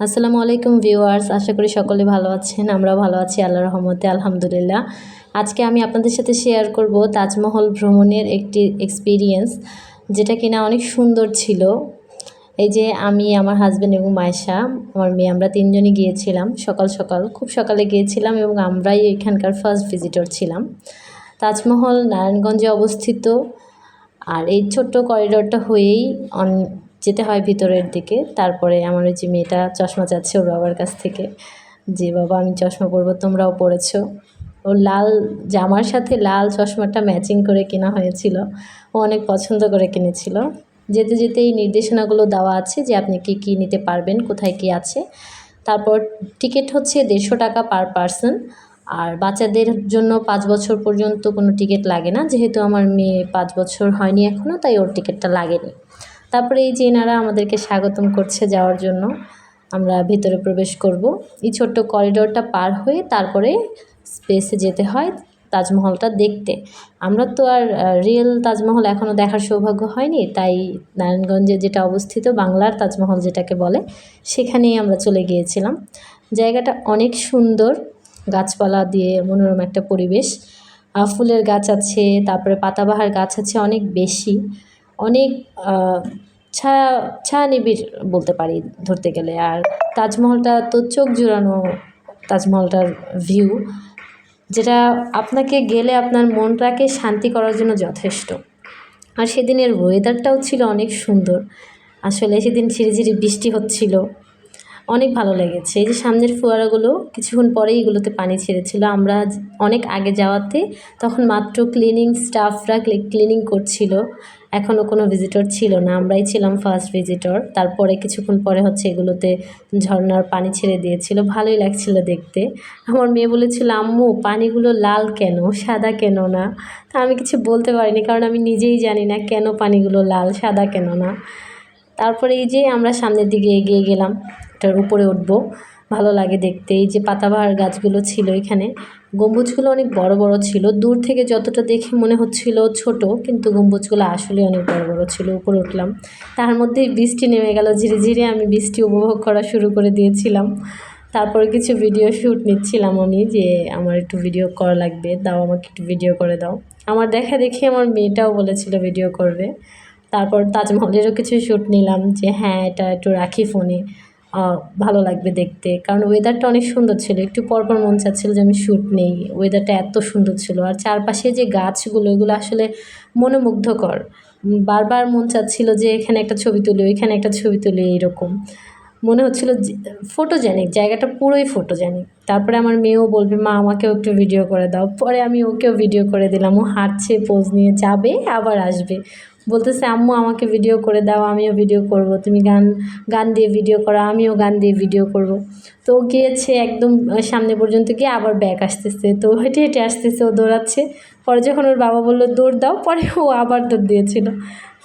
আসসালামু আলাইকুম ভিউয়ার্স, আশা করি সকলে ভালো আছেন, আমরাও ভালো আছি আল্লাহর রহমতে, আলহামদুলিল্লাহ। আজকে আমি আপনাদের সাথে শেয়ার করব তাজমহল ভ্রমণের একটি এক্সপিরিয়েন্স যেটা কিনা অনেক সুন্দর ছিল। এই যে আমি, আমার হাজব্যান্ড এবং মায়েশা, আমার মেয়ে, আমরা তিনজনই গিয়েছিলাম সকাল সকাল। খুব সকালে গিয়েছিলাম এবং আমরাই এখানকার ফার্স্ট ভিজিটর ছিলাম। তাজমহল নারায়ণগঞ্জে অবস্থিত। আর এই ছোট্ট করিডোরটা হয়েই যেতে হয় ভিতরের দিকে। তারপরে আমার যে মেয়েটা চশমা চাচ্ছে ওর বাবার কাছ থেকে যে, বাবা, আমি চশমা পরবো, তোমরাও পরেছো। ও লাল জামার সাথে লাল চশমাটা ম্যাচিং করে কেনা হয়েছিল। ও অনেক পছন্দ করে কিনেছিল। যেতে যেতে এই নির্দেশনাগুলো দেওয়া আছে যে, আপনি কী কী নিতে পারবেন? কোথায় কী আছে? তারপর টিকিট হচ্ছে দেড়শো টাকা পার পারসন। আর বাচ্চাদের জন্য পাঁচ বছর পর্যন্ত কোনো টিকিট লাগে না। যেহেতু আমার মেয়ে পাঁচ বছর হয়নি এখনও তাই ওর টিকিটটা লাগেনি। তারপরে এই যে এনারা আমাদেরকে স্বাগতম করছে যাওয়ার জন্য, আমরা ভিতরে প্রবেশ করব। এই ছোট্ট করিডোরটা পার হয়ে তারপরে স্পেসে যেতে হয় তাজমহলটা দেখতে। আমরা তো আর রিয়েল তাজমহল এখনও দেখার সৌভাগ্য হয়নি, তাই নারায়ণগঞ্জে যেটা অবস্থিত, বাংলার তাজমহল যেটাকে বলে, সেখানেই আমরা চলে গিয়েছিলাম। জায়গাটা অনেক সুন্দর, গাছপালা দিয়ে মনোরম একটা পরিবেশ। ফুলের গাছ আছে, তারপরে পাতাবাহার গাছ আছে, অনেক বেশি। অনেক ছায়া ছায়া নিবিড় বলতে পারি ধরতে গেলে। আর তাজমহলটা তো চোখ জুড়ানো তাজমহলটার ভিউ যেটা আপনাকে গেলে আপনার মনটাকে শান্তি করার জন্য যথেষ্ট। আর সেদিনের ওয়েদারটাও ছিল অনেক সুন্দর। আসলে সেদিন ঝিরিঝিরি বৃষ্টি হচ্ছিল। অনেক ভালো লেগেছে। এই যে সামনের ফোয়ারাগুলো কিছুক্ষণ পরেই এগুলোতে পানি ছেড়েছিল। আমরা অনেক আগে যাওয়াতে তখন মাত্র ক্লিনিং স্টাফরা ক্লিনিং করছিল। এখনও কোনো ভিজিটর ছিল না। আমরাই ছিলাম ফার্স্ট ভিজিটর তারপরে কিছুক্ষণ পরে হচ্ছে এগুলোতে ঝর্নার পানি ছেড়ে দিয়েছিল। ভালোই লাগছিল দেখতে। আমার মেয়ে বলেছিল, আম্মু, পানিগুলো লাল কেন? সাদা কেন না? তা আমি কিছু বলতে পারিনি কারণ আমি নিজেই জানি না কেন পানিগুলো লাল, সাদা কেন না। তারপরে এই যে আমরা সামনের দিকে এগিয়ে গেলাম। এটার উপরে উঠবো। ভালো লাগে দেখতে। এই যে পাতাবাহার গাছগুলো ছিল এখানে। গম্বুজগুলো অনেক বড় বড় ছিল। দূর থেকে যতটা দেখে মনে হচ্ছিল ছোট, কিন্তু গম্বুজগুলো আসলে অনেক বড় বড় ছিল, উপরে উঠলাম। তার মধ্যেই বৃষ্টি নেমে গেল ধীরে ধীরে আমি বৃষ্টি উপভোগ করা শুরু করে দিয়েছিলাম। তারপরে কিছু ভিডিও শ্যুট নিচ্ছিলাম আমি, যে আমার একটু ভিডিও করা লাগবে, দাও আমাকে একটু ভিডিও করে দাও। আমার দেখা দেখি আমার মেয়েটাও বলেছিল ভিডিও করবে। তারপর তাজমহলেরও কিছু শ্যুট নিলাম, যে হ্যাঁ এটা একটু রাখি ফোনে ভালো লাগবে দেখতে। কারণ ওয়েদারটা অনেক সুন্দর ছিল। একটু পরপর মন চাচ্ছিল যে আমি শ্যুট নেই। ওয়েদারটা এত সুন্দর ছিল। আর চারপাশে যে গাছগুলো, এগুলো আসলে মনোমুগ্ধকর। বারবার মন চাচ্ছিল যে এখানে একটা ছবি তুলি, ওইখানে একটা ছবি তুলি, এইরকম। মনে হচ্ছিল ফটোজেনিক জায়গাটা পুরোই ফটোজেনিক তারপরে আমার মেয়েও বলবে, মা, আমাকেও একটু ভিডিও করে দাও। পরে আমি ওকেও ভিডিও করে দিলাম। ও হাঁটছে পোজ নিয়ে, যাবে, আবার আসবে। বলতেছে, আম্মু, আমাকে ভিডিও করে দাও, আমিও ভিডিও করব। তুমি গান গান দিয়ে ভিডিও করো, আমিও গান দিয়ে ভিডিও করব। তো গিয়েছে একদম সামনে পর্যন্ত গিয়ে আবার ব্যাক আসতেছে। তো হেঁটে হেঁটে আসতেছে, ও দৌড়াচ্ছে। পরে যখন ওর বাবা বলল, দৌড় দাও, পরে ও আবার দৌড় দিয়েছিল।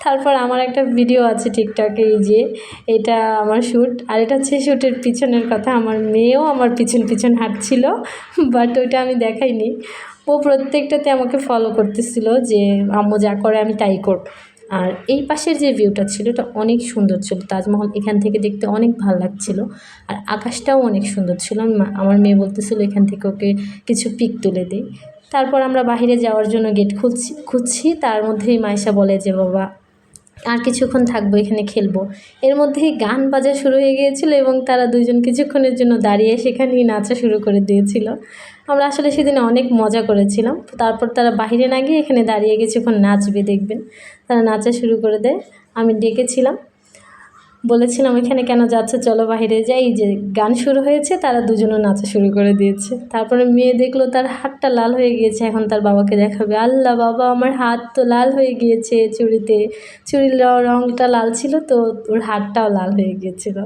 তারপর আমার একটা ভিডিও আছে টিকটকে এই যে, এটা আমার শ্যুট আর এটা হচ্ছে শ্যুটের পিছনের কথা। আমার মেয়েও আমার পিছন পিছন হাঁটছিল বাট ওইটা আমি দেখাইনি। ও প্রত্যেকটাতে আমাকে ফলো করতেছিল যে, আম্মু যা করে, আমি তাই করব। আর এই পাশের যে ভিউটা ছিল, এটা অনেক সুন্দর ছিল। তাজমহল এখান থেকে দেখতে অনেক ভালো লাগছিল। আর আকাশটাও অনেক সুন্দর ছিল। আমার মেয়ে বলতেছিল, এখান থেকে ওকে কিছু পিক তুলে দেয় তারপর আমরা বাহিরে যাওয়ার জন্য গেট খুঁজছি খুঁজছি। তার মধ্যেই মাইশা বলে যে, বাবা আর কিছুক্ষণ থাকব, এখানে খেলব। এর মধ্যে গান বাজা শুরু হয়ে গিয়েছিল এবং তারা দুজন কিছুক্ষণের জন্য দাঁড়িয়ে সেখানেই নাচা শুরু করে দিয়েছিল। আমরা আসলে সেদিন অনেক মজা করেছিলাম। তারপর তারা বাহিরে না গিয়ে এখানে দাঁড়িয়ে কিছুক্ষণ নাচবে, দেখবেন। তারা নাচা শুরু করে দেয়। আমি ডেকেছিলাম। বলেছিলাম, এখানে কেন যাচ্ছে? চলো বাহিরে যাই। যে গান শুরু হয়েছে, তারা দুজনও নাচা শুরু করে দিয়েছে। তারপরে মেয়ে দেখল তার হাতটা লাল হয়ে গিয়েছে, এখন তার বাবাকে দেখাবে। আল্লাহ বাবা, আমার হাত তো লাল হয়ে গিয়েছে চুড়িতে। চুড়ির রঙটা লাল ছিল তো, ওর হাতটাও লাল হয়ে গিয়েছিল।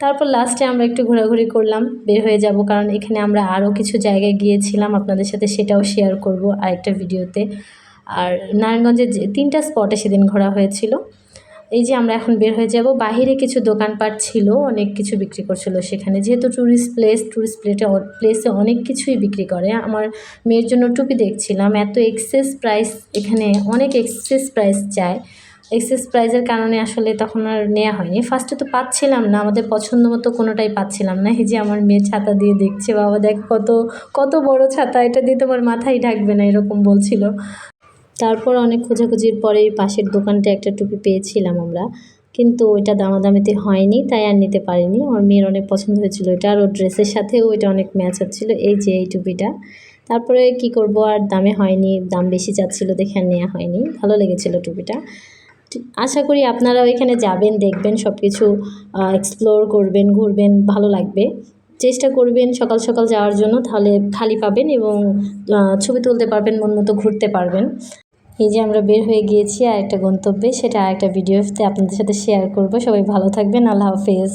তারপর লাস্টে আমরা একটু ঘোরাঘুরি করলাম, বের হয়ে যাব, কারণ এখানে আমরা আরও কিছু জায়গায় গিয়েছিলাম। আপনাদের সাথে সেটাও শেয়ার করব আরেকটা ভিডিওতে আর নারায়ণগঞ্জের যে তিনটা স্পটে সেদিন ঘোরা হয়েছিল। এই যে আমরা এখন বের হয়ে যাব, বাহিরে কিছু দোকানপাট ছিল, অনেক কিছু বিক্রি করছিল সেখানে। যেহেতু ট্যুরিস্ট প্লেস ট্যুরিস্ট প্লেটে প্লেসে অনেক কিছুই বিক্রি করে। আমার মেয়ের জন্য টুপি দেখছিলাম, এত এক্সেস প্রাইস এখানে, অনেক এক্সেস প্রাইস চায় এক্সেস প্রাইজের কারণে আসলে তখন আর নেওয়া হয়নি। ফার্স্টে তো পাচ্ছিলাম না, আমাদের পছন্দ মতো কোনোটাই পাচ্ছিলাম না। এই যে আমার মেয়ে ছাতা দিয়ে দেখছে, বাবা দেখ কত কত বড় ছাতা, এটা দিয়ে তোমার মাথায় ঢাকবে না, এরকম বলছিল। তারপর অনেক খোঁজাখুঁজির পরে পাশের দোকানটা একটা টুপি পেয়েছিলাম আমরা। কিন্তু ওইটা দামাদামিতে হয়নি, তাই আর নিতে পারিনি। আমার মেয়ের অনেক পছন্দ হয়েছিল এটা আর ওর ড্রেসের সাথেও ওইটা অনেক ম্যাচ হচ্ছিল, এই যে এই টুপিটা। তারপরে কি করব, আর দামে হয়নি, দাম বেশি যাচ্ছিল দেখে আর নেওয়া হয়নি। ভালো লেগেছিল টুপিটা। আশা করি আপনারাও এখানে যাবেন, দেখবেন সব কিছু এক্সপ্লোর করবেন, ঘুরবেন, ভালো লাগবে। চেষ্টা করবেন সকাল সকাল যাওয়ার জন্য, তাহলে খালি পাবেন এবং ছবি তুলতে পারবেন, মন মতো ঘুরতে পারবেন। এই যে আমরা বের হয়ে গিয়েছি আর একটা গন্তব্যে, সেটা আর একটা ভিডিওতে আপনাদের সাথে শেয়ার করব। সবাই ভালো থাকবেন, আল্লাহ হাফেজ।